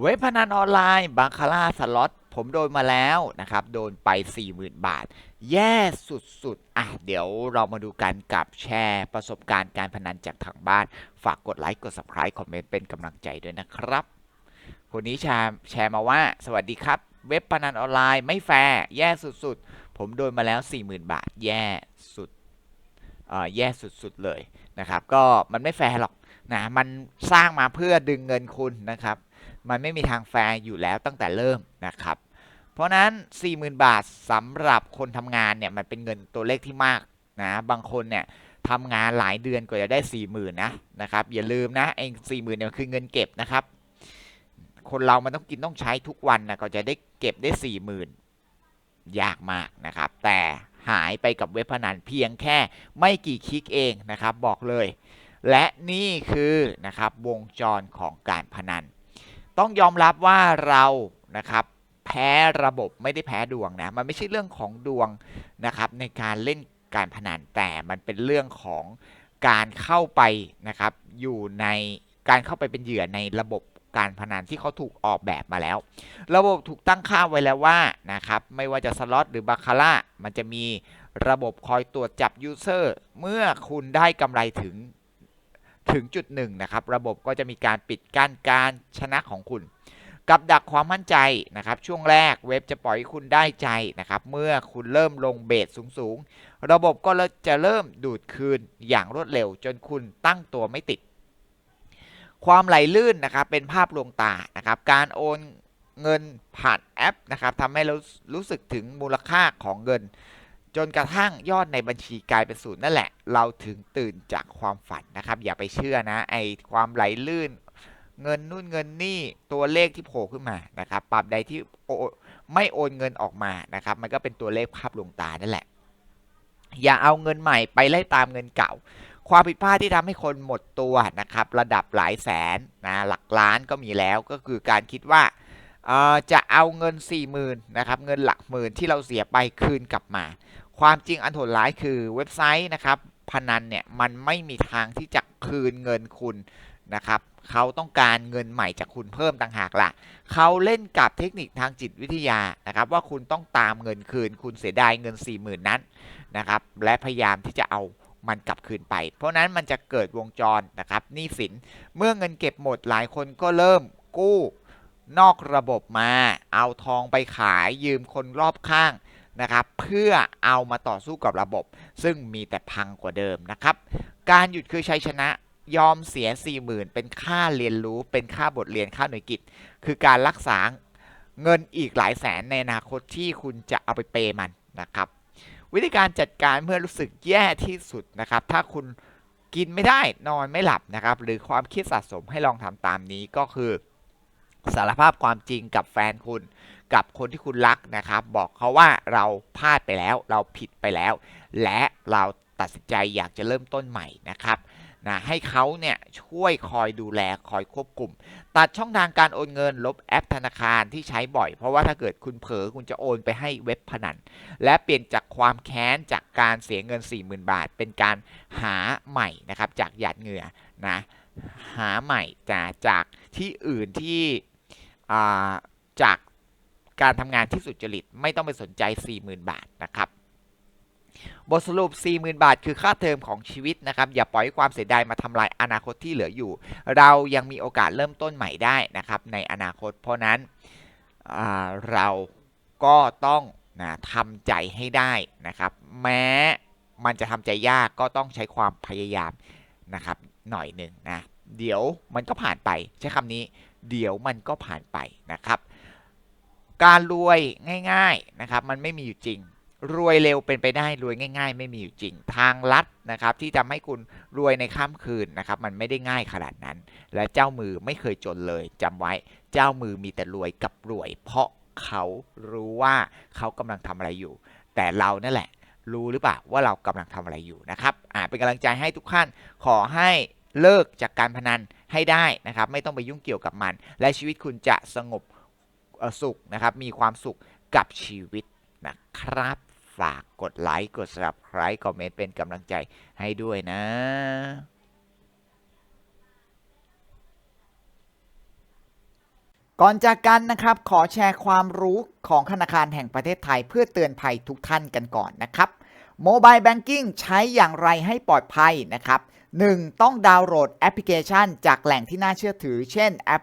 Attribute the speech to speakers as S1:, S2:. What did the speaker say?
S1: เว็บพนันออนไลน์บาคาร่าสล็อตผมโดนมาแล้วนะครับ โดนไป 40,000 บาท แย่สุดๆ อะ เดี๋ยวเรามาดูกันกับแชร์ประสบการณ์การพนันจากทางบ้าน ฝากกดไลค์ กด subscribe คอมเมนต์เป็นกำลังใจด้วยนะครับ คนนี้แชร์แชร์มาว่า สวัสดีครับ เว็บพนันออนไลน์ไม่แฟร์แย่สุดๆ ผมโดนมาแล้ว 40,000 บาท แย่สุดเอ่อแย่สุดๆเลยนะครับ ก็มันไม่แฟร์หรอกนะ มันสร้างมาเพื่อดึงเงินคุณนะครับ มันไม่มีทางแฟร์อยู่แล้วตั้งแต่เริ่มนะครับ เพราะนั้น 40,000 บาทสำหรับคนทำงานเนี่ยมันเป็นเงินตัวเลขที่มากนะบางคนเนี่ยทำงานหลายเดือนกว่าจะได้ 40,000นะนะครับอย่าลืมนะเอง40,000เนี่ยคือเงินเก็บนะครับ คนเรามันต้องกินต้องใช้ทุกวันนะก็จะได้เก็บได้ 40,000 ยากมากนะครับ แต่หายไปกับเว็บพนันเพียงแค่ไม่กี่คลิกเองนะครับบอกเลย และนี่คือนะครับวงจรของการพนัน ต้องยอมรับว่าเรานะครับแพ้ระบบไม่ได้แพ้ดวงนะ มันไม่ใช่เรื่องของดวงนะครับในการเล่นการพนันแต่มันเป็นเรื่องของการเข้าไปนะครับอยู่ในการเข้าไปเป็นเหยื่อในระบบการพนันที่เขาถูกออกแบบมาแล้ว ระบบถูกตั้งค่าไว้แล้วว่านะครับไม่ว่าจะสล็อตหรือบาคาร่ามันจะมีระบบคอยตรวจจับยูเซอร์เมื่อคุณได้กำไรถึง ถึงจุดหนึ่งนะครับระบบก็จะมีการปิดกั้นการชนะของคุณ กับดักความมั่นใจนะครับช่วงแรกเว็บจะปล่อยคุณได้ใจนะครับเมื่อคุณเริ่มลงเบสสูงๆ ระบบก็จะเริ่มดูดคืนอย่างรวดเร็ว จนคุณตั้งตัวไม่ติด ความไหลลื่นนะครับเป็นภาพลวงตานะครับการโอนเงินผ่านแอปนะครับทำให้เรารู้สึกถึงมูลค่าของเงิน จนกระทั่งยอดในบัญชีกลายเป็นศูนย์นั่นแหละ เราถึงตื่นจากความฝันนะครับ อย่าไปเชื่อนะ ไอความไหลลื่น เงินนู่นเงินนี่ตัวเลขที่โผล่ขึ้นมานะครับปรับใดที่โอไม่โอนเงินออกมานะครับ มันก็เป็นตัวเลขภาพลวงตานั่นแหละ อย่าเอาเงินใหม่ไปไล่ตามเงินเก่า ความผิดพลาดที่ทำให้คนหมดตัวนะครับ ระดับหลายแสนนะหลักล้านก็มีแล้วก็คือการคิดว่าจะเอาเงิน 4 0,000นะครับเงินหลักหมื่นที่เราเสียไปคืนกลับมา ความจริงอันโหดร้ายคือเว็บไซต์นะครับพนันเนี่ยมันไม่มีทางที่จะคืนเงินคุณนะครับเขาต้องการเงินใหม่จากคุณเพิ่มต่างหากล่ะเขาเล่นกับเทคนิคทางจิตวิทยานะครับว่าคุณต้องตามเงินคืน คุณเสียดายเงิน 40,000 นั้นนะครับและพยายามที่จะเอามันกลับคืนไป เพราะนั้นมันจะเกิดวงจรนะครับหนี้สินเมื่อเงินเก็บหมดหลายคนก็เริ่มกู้นอกระบบมา เอาทองไปขายยืมคนรอบข้าง นะครับเพื่อเอามาต่อสู้กับระบบ ซึ่งมีแต่พังกว่าเดิมนะครับ การหยุดคือชัยชนะยอมเสีย 40,000 เป็นค่าเรียนรู้เป็นค่าบทเรียนค่าหน่วยกิจ คือการรักษาเงินอีกหลายแสนในอนาคตที่คุณจะเอาไปเปย์มันนะครับ วิธีการจัดการเมื่อรู้สึกแย่ที่สุดนะครับ ถ้าคุณกินไม่ได้นอนไม่หลับนะครับ หรือความคิดสะสมให้ลองทำตามนี้ก็คือ สารภาพความจริงกับแฟนคุณ กับคนที่คุณรักนะครับ บอกเขาว่าเราพลาดไปแล้ว เราผิดไปแล้ว และเราตัดสินใจอยากจะเริ่มต้นใหม่นะครับนะให้เขาเนี่ยช่วยคอยดูแลคอยควบคุม ตัดช่องทางการโอนเงินลบแอปธนาคารที่ใช้บ่อย เพราะว่าถ้าเกิดคุณเผลอคุณจะโอนไปให้เว็บพนัน และเปลี่ยนจากความแค้นจากการเสียเงิน 40,000 บาท เป็นการหาใหม่นะครับจากหยาดเหงื่อนะหาใหม่จากจากที่อื่นที่จาก การทำงานที่สุจริต ไม่ต้องไปสนใจ 40,000 บาทนะครับบทสรุป 40,000 บาท คือค่าเทอมของชีวิตนะครับ อย่าปล่อยความเสียดายมาทำลายอนาคตที่เหลืออยู่ เรายังมีโอกาสเริ่มต้นใหม่ได้นะครับ ในอนาคต เพราะนั้นเราก็ต้องนะทำใจให้ได้นะครับ แม้มันจะทำใจยากก็ต้องใช้ความพยายามนะครับหน่อยหนึ่งนะ เดี๋ยวมันก็ผ่านไป ใช้คำนี้ เดี๋ยวมันก็ผ่านไปนะครับ การรวยง่ายๆนะครับมันไม่มีอยู่จริง รวยเร็วเป็นไปได้รวยง่าย ๆ ไม่มีอยู่จริง ทางลัดนะครับที่ทำให้คุณรวยในข้ามคืนนะครับมันไม่ได้ง่ายขนาดนั้น และเจ้ามือไม่เคยจนเลยจำไว้เจ้ามือมีแต่รวยกับรวย เพราะเขารู้ว่าเขากำลังทำอะไรอยู่ แต่เรานั่นแหละ รู้หรือเปล่าว่าเรากำลังทำอะไรอยู่นะครับอ่าเป็นกำลังใจให้ทุกท่านขอให้เลิกจากการพนันให้ได้นะครับ ไม่ต้องไปยุ่งเกี่ยวกับมัน และชีวิตคุณจะสงบ สุขนะครับ มีความสุขกับชีวิตนะครับ ฝากกดไลค์กด subscribe คอมเมนต์เป็นกำลังใจให้ด้วยนะก่อนจากกันนะครับ ขอแชร์ความรู้ของธนาคารแห่งประเทศไทย เพื่อเตือนภัยทุกท่านกันก่อนนะครับโมบายแบงกิ้งใช้อย่างไรให้ปลอดภัยนะครับ 1. ต้องดาวน์โหลดแอปพลิเคชัน จากแหล่งที่น่าเชื่อถือ เช่นแอป